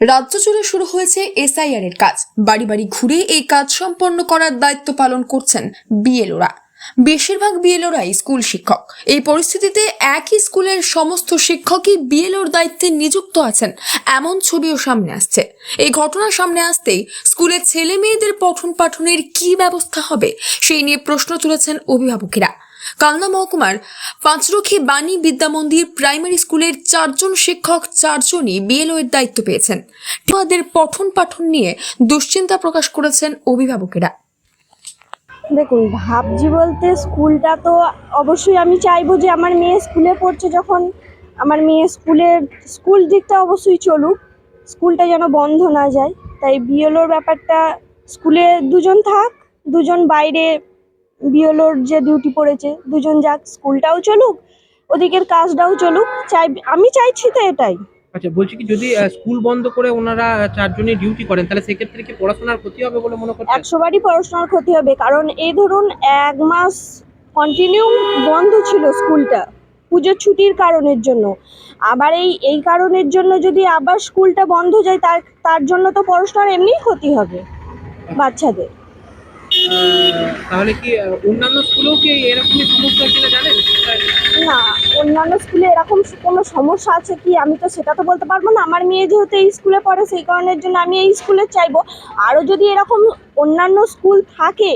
রাজ্য জুড়ে শুরু হয়েছে এসআইআর এর কাজ। বাড়ি বাড়ি ঘুরে এই কাজ সম্পন্ন করার দায়িত্ব পালন করছেন বিএলওরা। বেশিরভাগ বিএলওরাই স্কুল শিক্ষক। এই পরিস্থিতিতে একই স্কুলের সমস্ত শিক্ষকই বিএলওর দায়িত্বে নিযুক্ত আছেন, এমন ছবিও সামনে আসছে। এই ঘটনা সামনে আসতেই স্কুলের ছেলে মেয়েদের পঠন পাঠনের কি ব্যবস্থা হবে, সেই নিয়ে প্রশ্ন তুলেছেন অভিভাবকেরা। কালনা মহকুমার পাঁচরক্ষী বাণী বিদ্যা মন্দির প্রাইমারি স্কুলের চারজন শিক্ষক, চারজনই বিএলও এর দায়িত্ব পেয়েছেন। তাদের পঠন পাঠন নিয়ে দুশ্চিন্তা প্রকাশ করেছেন অভিভাবকেরা। দেখুন, ভাবছি বলতে স্কুলটা তো অবশ্যই আমি চাইব যে আমার মেয়ে স্কুলে পড়ছে যখন আমার মেয়ে স্কুলের স্কুল দিকটা অবশ্যই চলুক, স্কুলটা যেন বন্ধ না যায়। তাই বিএলওর ব্যাপারটা স্কুলে দুজন থাক, দুজন বাইরে বিএলওর যে ডিউটি পড়েছে দুজন যাক স্কুলটাও চলুক ওদিকের কাজটাও চলুক চাই আমি চাইছি তো এটাই। আচ্ছা বলছি কি যদি স্কুল বন্ধ করে ওনারা চারজনই ডিউটি করেন তাহলে সেক্ষেত্রে কি পড়াশোনার ক্ষতি হবে বলে মনে করছেন? একশো বারই পড়াশোনার ক্ষতি হবে কারণ এই ধরুন এক মাস কন্টিনিউ বন্ধ ছিল স্কুলটা পুজোর ছুটির কারণের জন্য। আবার এই এই কারণের জন্য যদি আবার স্কুলটা বন্ধ যায় তার তার জন্য তো পড়াশোনার এমনিই ক্ষতি হবে বাচ্চাদের। তাহলে কি অন্যান্য স্কুলেও কি এরকমই সমস্যা কিনা জানেন? না, অন্যান্য স্কুলে এরকম কোনো সমস্যা আছে কি? আমি তো সেটা তো বলতে পারব না। আমার মেয়ে যেহেতু এই স্কুলে পড়ে, সেই কারণের জন্য আমি এই স্কুলে চাইব। আরও যদি এরকম অন্যান্য স্কুল থাকে,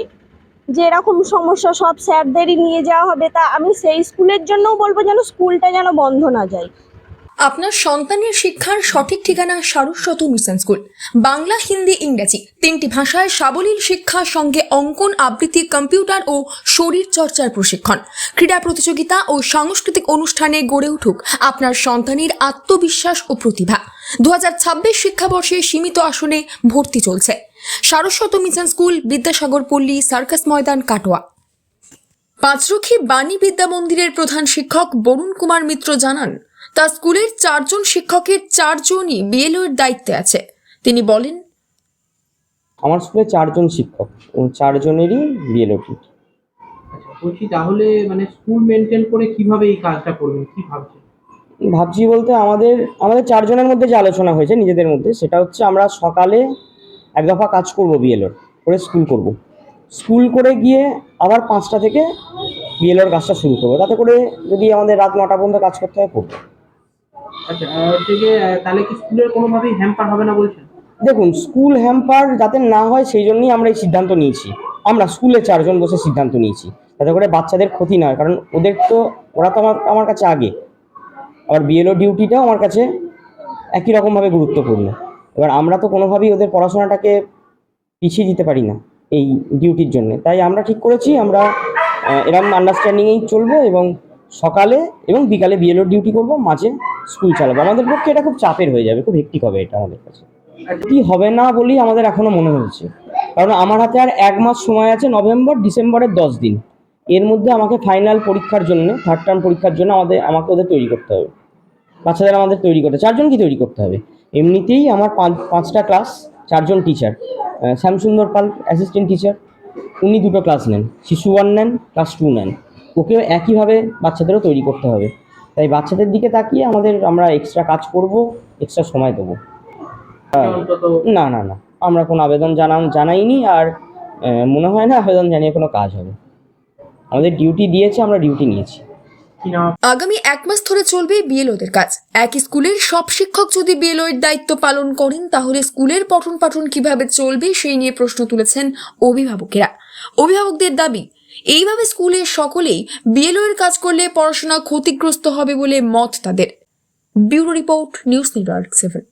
যে এরকম সমস্যা, সব স্যারদেরই নিয়ে যাওয়া হবে, তা আমি সেই স্কুলের জন্যও বলব যেন স্কুলটা যেন বন্ধ না যায়। আপনার সন্তানের শিক্ষার সঠিক ঠিকানা সারস্বত মিশন স্কুল। বাংলা, হিন্দি, ইংরেজি তিনটি ভাষায় সাবলীল শিক্ষার সঙ্গে অঙ্কন আবৃত্তি কম্পিউটার ও শরীর চর্চার প্রশিক্ষণ। ক্রীড়া প্রতিযোগিতা ও সাংস্কৃতিক অনুষ্ঠানে গড়ে উঠুক আপনার সন্তানের আত্মবিশ্বাস ও প্রতিভা। দু হাজার ছাব্বিশ শিক্ষাবর্ষে সীমিত আসনে ভর্তি চলছে। সারস্বত মিশন স্কুল, বিদ্যাসাগর পল্লী, সার্কাস ময়দান, কাটোয়া। পাঁচরখী বাণী বিদ্যা মন্দিরের প্রধান শিক্ষক বরুণ কুমার মিত্র জানান তার স্কুলের চারজন শিক্ষকের চারজনই বিএলও এর দায়িত্বে আছে। তিনি বলেন আমার স্কুলে চারজন শিক্ষক চারজনেরই বিএলও আচ্ছা বলছি তাহলে মানে স্কুল মেনটেন করে কীভাবে এই কাজটা করবেন কি ভাবছেন? ভাবছি বলতে আমাদের আমাদের চারজনের মধ্যে যে আলোচনা হয়েছে নিজেদের মধ্যে সেটা হচ্ছে আমরা সকালে এক দফা কাজ করব বিএলওর করে স্কুল করব। স্কুল করে গিয়ে আবার পাঁচটা থেকে বিএলওর কাজটা শুরু করব। তাতে করে যদি আমাদের রাত নটা পর্যন্ত কাজ করতে হয় করব। আচ্ছা দেখুন স্কুল হ্যাম্পার যাতে না হয় সেই জন্যই আমরা এই সিদ্ধান্ত নিয়েছি। আমরা স্কুলে চারজন বসে সিদ্ধান্ত নিয়েছি। যাতে করে বাচ্চাদের ক্ষতি না হয় কারণ ওদের তো ওরা তো আমার আমার কাছে আগে। আবার বিএলও ডিউটিটাও আমার কাছে একই রকমভাবে গুরুত্বপূর্ণ। এবার আমরা তো কোনোভাবেই ওদের পড়াশোনাটাকে পিছিয়ে দিতে পারি না এই ডিউটির জন্য। তাই আমরা ঠিক করেছি আমরা আহ, এরকম আন্ডারস্ট্যান্ডিংয়েই চলবো এবং সকালে এবং বিকালে বিএলও ডিউটি করব, মাঝে স্কুল চালাবো। আমাদের পক্ষে এটা খুব চাপের হয়ে যাবে, খুব হেক্টিক হবে এটা আমাদের কাছে। কি হবে না বলেই আমাদের এখনও মনে হচ্ছে। কারণ আমার হাতে আর এক মাস সময় আছে নভেম্বর, ডিসেম্বরের দশ দিন। এর মধ্যে আমাকে ফাইনাল পরীক্ষার জন্য থার্ড টার্ম পরীক্ষার জন্য আমাদের, আমাকে ওদের তৈরি করতে হবে। বাচ্চাদের আমাদের তৈরি করতে চারজনকে তৈরি করতে হবে। এমনিতেই আমার পাঁচ, পাঁচটা ক্লাস চারজন teacher Shyamsundar Pal assistant teacher উনি দুটো ক্লাস নেন। শিশু ওয়ান নেন ক্লাস টু নেন। ওকেও একইভাবে বাচ্চাদেরও তৈরি করতে হবে। তাই বাচ্চাদের দিকে তাকিয়ে আমাদের আমরা এক্সট্রা কাজ করব এক্সট্রা সময় দেবো। হ্যাঁ। না না না আমরা কোনো আবেদন জানান জানাইনি আর মনে হয় না আবেদন জানিয়ে কোনো কাজ হবে। আমাদের ডিউটি দিয়েছে আমরা ডিউটি নিয়েছি। আগামী এক মাস ধরে চলবে বিএলওদের কাজ। একই স্কুলের সব শিক্ষক যদি বিএলও এর দায়িত্ব পালন করেন তাহলে স্কুলের পঠন পাঠন কীভাবে চলবে সেই নিয়ে প্রশ্ন তুলেছেন অভিভাবকেরা। অভিভাবকদের দাবি এইভাবে স্কুলে সকলেই বিএলও এর কাজ করলে পড়াশোনা ক্ষতিগ্রস্ত হবে বলে মত তাদের। Bureau report news network seven.